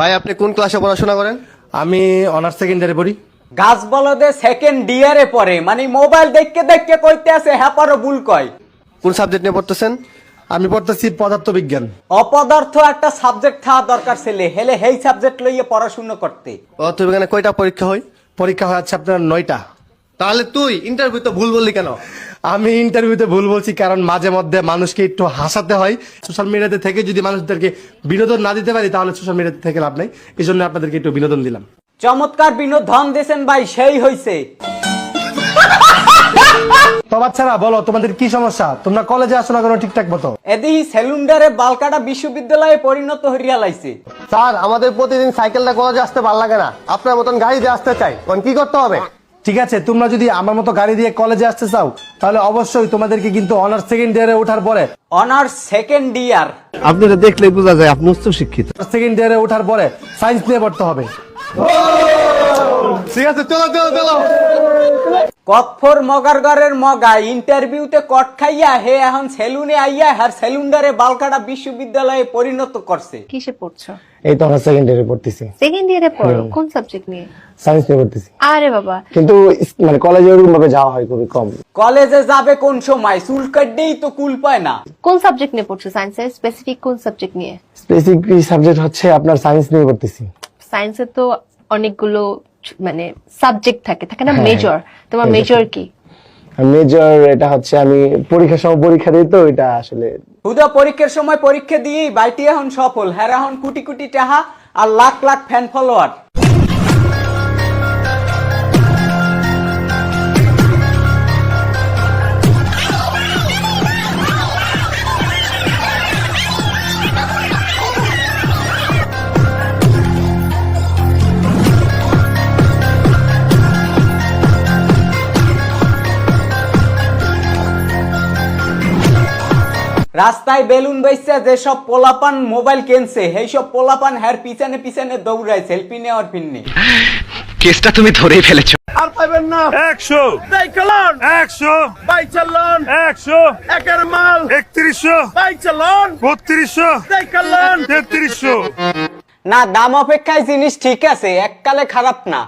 ভাই আপনি কোন ক্লাসে পড়াশোনা করেন? আমি অনার্স সেকেন্ডারে পড়ি। গাছ বলদে সেকেন্ড ইয়ারে পড়ে মানে মোবাইল দেখতে দেখতে কইতে আছে হ্যাপার পারো ভুল কয়। কোন সাবজেক্ট নিয়ে পড়তেছেন? আমি পড়তেছি পদার্থ বিজ্ঞান অপদার্থ একটা সাবজেক্ট থাকা দরকার ছেলে হেলে হেই সাবজেক্ট লইয়ে পড়াশোনা করতে। পদার্থ বিজ্ঞানে এখানে কয়টা পরীক্ষা হয়? পরীক্ষা হয় আচ্ছা আপনার নয়টা। তাহলে তুই ইন্টারভিউ তো ভুল বললি কেন? আমি ইন্টারভিউতে ভুল বলছি কারণ মাঝে মধ্যে মানুষকে একটু হাসাতে হয়। সোশ্যাল মিডিয়াতে থেকে যদি মানুষদেরকে বিনোদন না দিতে পারি তাহলে সোশ্যাল মিডিয়াতে থেকে লাভ নাই। এই জন্য আপনাদেরকে একটু বিনোদন দিলাম। চমৎকার বিনোদন দিয়েছেন ভাই সেই হইছে। তো বাচ্চারা বলো তোমাদের কি সমস্যা? তোমরা কলেজে আসো না কোনো ঠিকঠাক মতো? এদিকে সেলুন্ডারে বালকাটা বিশ্ববিদ্যালয়ে পরিণত হইয়া লাইছে। স্যার আমাদের প্রতিদিন সাইকেলটা কলেজে আসতে ভালো লাগে না। আপনার মতন গাড়ি দিয়ে আসতে চাই। তখন কি করতে হবে? ঠিক আছে তোমরা যদি আমার মতো গাড়ি দিয়ে কলেজে আসতে চাও তাহলে অবশ্যই তোমাদেরকে কিন্তু অনার্স সেকেন্ড ইয়ারে ওঠার পরে। অনার্স সেকেন্ড ইয়ার আপনারা দেখলে বোঝা যায় আপনি উচ্চ শিক্ষিত সেকেন্ড ইয়ারে ওঠার পরে সায়েন্স নিয়ে পড়তে হবে। ঠিক আছে চলো চলো চলো। কতফর মগারগরের মগা ইন্টারভিউতে কট খাইয়া হে এখন সেলুনে আইয়া আর সেলুন্ডারে বালকাটা বিশ্ববিদ্যালয়ে পরিণত করছে। কিসে পড়ছো? এই তো অনার্স সেকেন্ড ইয়ারে পড়তেছি। সেকেন্ড ইয়ারে পড়ো? কোন সাবজেক্ট নিয়ে? সায়েন্স নিয়ে পড়তেছি। আরে বাবা। কিন্তু মানে কলেজে ওরকম ভাবে যাওয়া হয় খুবই কম। কলেজে যাবে কোন সময়? চুল কাটতেই তো কুল পায় না। কোন সাবজেক্ট নিয়ে পড়ছো সায়েন্সের স্পেসিফিক কোন সাবজেক্ট নিয়ে? স্পেসিফিক সাবজেক্ট হচ্ছে আপনার সায়েন্স নিয়ে পড়তেছি। সায়েন্সের তো অনেকগুলো মানে সাবজেক্ট থাকে থাকে না মেজর তোমার মেজর কি? মেজর এটা হচ্ছে আমি পরীক্ষার সময় পরীক্ষা দিই তো এটা আসলে হুদা পরীক্ষার সময় পরীক্ষা দিয়েই বাইটি এখন সফল হ্যারা হন কোটি কুটি টাকা আর লাখ লাখ ফ্যান ফলোয়ার রাস্তায় বেলুন বাইসা যেসব পোলাপান মোবাইল কিনছে সব পোলাপান হ্যার পিছনে পিছনে দৌড়ায় সেলফি নেওয়ার পিন্নে কেসটা তুমি ধরেই ফেলেছো। আর পাবেন না। একশো। একশো। একশো। একের মাল। একত্রিশশো। বত্রিশশো। তেত্রিশশো। না দাম অপেক্ষায় জিনিস ঠিক আছে এককালে খারাপ না।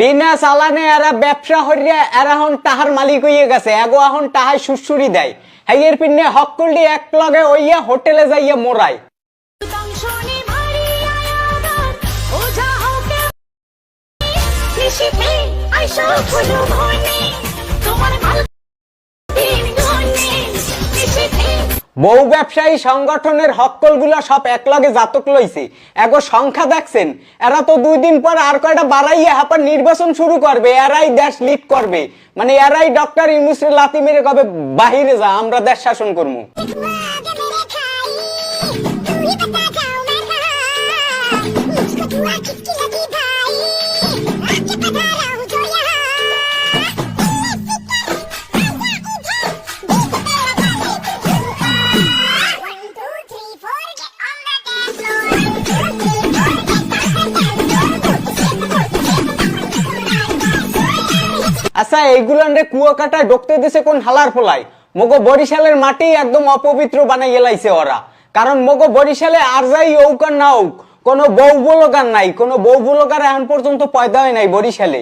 বিনা চালানে এরা ব্যবসা হইয়া এরা হন তাহার মালিক হইয়ে গেছে, এগো এখন তাহাই সুসুরি দেয়। হাইয়ের পিন্নে হক করলি এক লগে হইয়া হোটেলে যাইয়া মনে তোমার বহু ব্যবসায়ী সংগঠনের হকলগুলো সব একলগে জাতক লইছে। এগো সংখ্যা দেখছেন, এরা তো দুই দিন পর আর কয়টা বাড়াইয়া হাপার নির্বাচন শুরু করবে, এরাই দেশ লিড করবে। মানে এরাই ডক্টর ইউনুসের লাতি মেরে কবে বাহিরে যা আমরা দেশ শাসন করব আচ্ছা এইগুলান রে কুয়া কাটায় ডকতে দিছে কোন হালার ফলাই? মগো বরিশালের মাটি একদম অপবিত্র বানাই গেলাইছে ওরা। কারণ মগো বরিশালে আর যাই ঔক আর না ঔক, কোনো বউ বলগার নাই, কোনো বউ বলগার এখন পর্যন্ত পয়দা হয় নাই বরিশালে।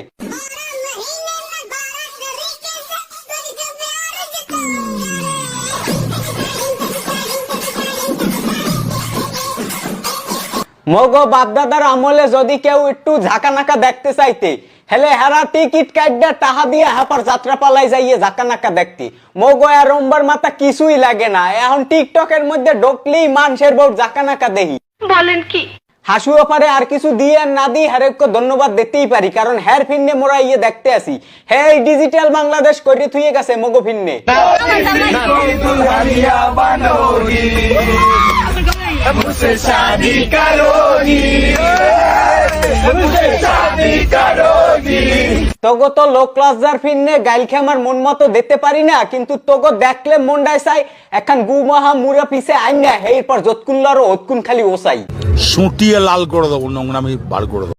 মগো বাপদাদার আমলে যদি কেউ একটু ঝাঁকা নাকা দেখতে চাইতে হেলে হেরা টিকিট কাটটা টাহা দিয়ে হাপার যাত্রা পালাই যাইয়ে ঝাঁকা নাকা দেখতে। মগো আর রম্বার মাথা কিছুই লাগে না। এখন টিকটকের মধ্যে ঢুকলেই মানুষের বউ ঝাঁকা নাকা দেখি বলেন কি? হাসু পারে আর কিছু দিয়ে আর না দিয়ে হ্যারেককে ধন্যবাদ দিতেই পারি কারণ হ্যার ফিন্নে মোরা ইয়ে দেখতে আসি। হ্যাঁ ডিজিটাল বাংলাদেশ করে থুয়ে গেছে মগো ফিন্নে তোগো তো লো ক্লাসদার ফিরনে গাইল খে আমার মন মতো দেখতে পারি না, কিন্তু তগো দেখলে মন্ডায় চাই, এখন গু মহা মুরা পিছে আইন না এরপর যতকুল্লারও ওতকুন খালি ওসাই সুটিয়ে লাল করে দেবো, নোংরামি বার করে দেবো।